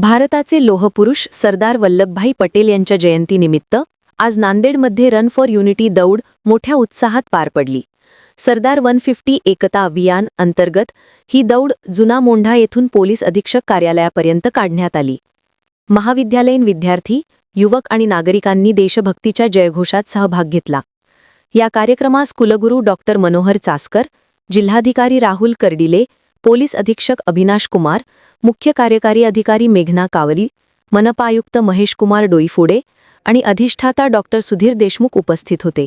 भारताचे लोहपुरुष सरदार वल्लभभाई पटेल यांच्या जयंतीनिमित्त आज नांदेडमध्ये रन फॉर युनिटी दौड मोठ्या उत्साहात पार पडली. सरदार वन फिफ्टी एकता अभियान अंतर्गत ही दौड जुना मोंढा येथून पोलीस अधीक्षक कार्यालयापर्यंत काढण्यात आली. महाविद्यालयीन विद्यार्थी युवक आणि नागरिकांनी देशभक्तीच्या जयघोषात सहभाग घेतला. या कार्यक्रमास कुलगुरू डॉक्टर मनोहर चासकर जिल्हाधिकारी राहुल कर्डिले पोलीस अधीक्षक अभिनाश कुमार मुख्य कार्यकारी अधिकारी मेघना कावली मनपायुक्त महेश कुमार डोईफोडे आणि अधिष्ठाता डॉक्टर सुधीर देशमुख उपस्थित होते.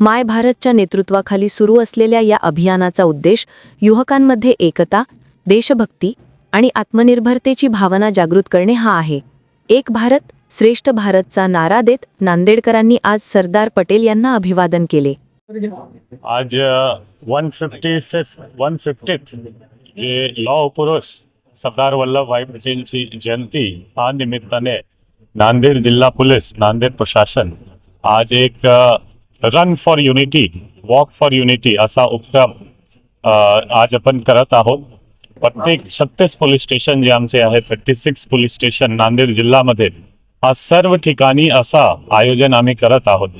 माय भारतच्या नेतृत्वाखाली सुरू असलेल्या या अभियानाचा उद्देश युवकांमध्ये एकता देशभक्ती आणि आत्मनिर्भरतेची भावना जागृत करणे हा आहे. एक भारत श्रेष्ठ भारतचा नारा देत नांदेडकरांनी आज सरदार पटेल यांना अभिवादन केले. आज one fifty fifth one fiftieth जे लॉ पुरुष सरदार वल्लभभाई पटेलची जयंती हा निमित्ताने नांदेड जिल्हा पोलीस नांदेड प्रशासन आज एक run for unity walk for unity असा उपक्रम आज आपण करत आहोत. प्रत्येक छत्तीस पोलीस स्टेशन जे आमचे आहे thirty six police station Nanded जिल्ह्यामध्ये हा सर्व ठिकाणी असा आयोजन आम्ही करत आहोत.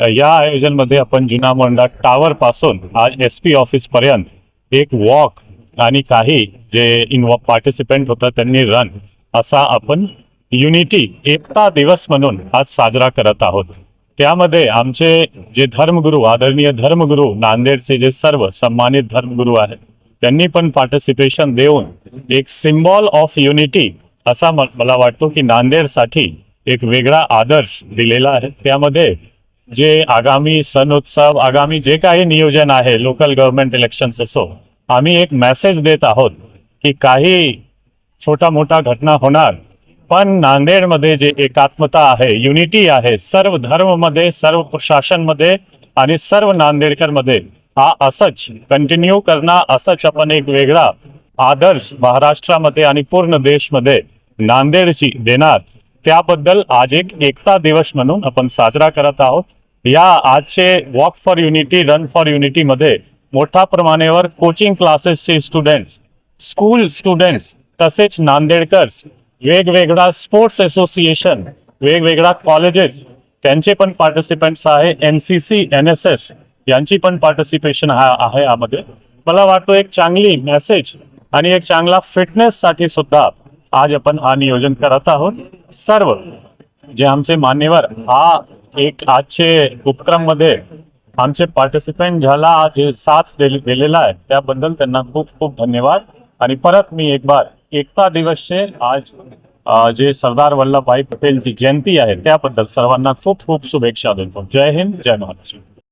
या आयोजनमध्ये आपण जुना मोंडा टावर पासून आज एस पी ऑफिस पर्यंत एक वॉक आणि काही जे इन्वॉ पार्टिसिपेंट होतं त्यांनी रन असा आपण युनिटी एकता दिवस म्हणून आज साजरा करत आहोत. त्यामध्ये आमचे जे धर्मगुरू आदरणीय धर्मगुरू नांदेडचे जे सर्व सन्मानित धर्मगुरू आहेत त्यांनी पण पार्टिसिपेशन देऊन एक सिम्बॉल ऑफ युनिटी असा म- मला वाटतो की नांदेडसाठी एक वेगळा आदर्श दिलेला आहे. त्यामध्ये जे आगामी सण उत्सव आगामी जे काही नियोजन आहे लोकल गव्हर्नमेंट इलेक्शन्स असो आम्ही एक मेसेज देत आहोत की काही छोटा मोठा घटना होणार पण नांदेडमध्ये जे एकात्मता आहे युनिटी आहे सर्व धर्ममध्ये सर्व प्रशासनमध्ये आणि सर्व नांदेडकरमध्ये हा असंच कंटिन्यू करणं असंच आपण एक वेगळा आदर्श महाराष्ट्रामध्ये आणि पूर्ण देशमध्ये नांदेडची देणार त्याबद्दल आज एक एकता दिवस म्हणून आपण साजरा करत आहोत. या आजचे walk for unity run for युनिटीमध्ये मोठ्या प्रमाणावर कोचिंग क्लासेसचे स्टुडंट्स स्कूल स्टुडंट्स तसेच नांदेडकर्स वेगवेगळा स्पोर्ट्स असोसिएशन वेगवेगळा कॉलेजेस त्यांचे पण पार्टिसिपेंट्स आहे. N C C N S S यांची पण पार्टिसिपेशन हा आहे यामध्ये. मला वाटतो एक चांगली मेसेज आणि एक चांगला फिटनेससाठी सुद्धा आज आपण हा नियोजन करत आहोत. सर्व जे आमचे मान्यवर हा एक आजचे उपक्रममध्ये आमचे पार्टिसिपेंट ज्याला जे साथ दिलेला आहे त्याबद्दल त्यांना खूप खूप धन्यवाद. आणि परत मी एक बार एकता दिवसचे आज जे सरदार वल्लभभाई पटेलची जयंती आहे त्याबद्दल सर्वांना खूप खूप शुभेच्छा देतो. जय हिंद जय महाराष्ट्र.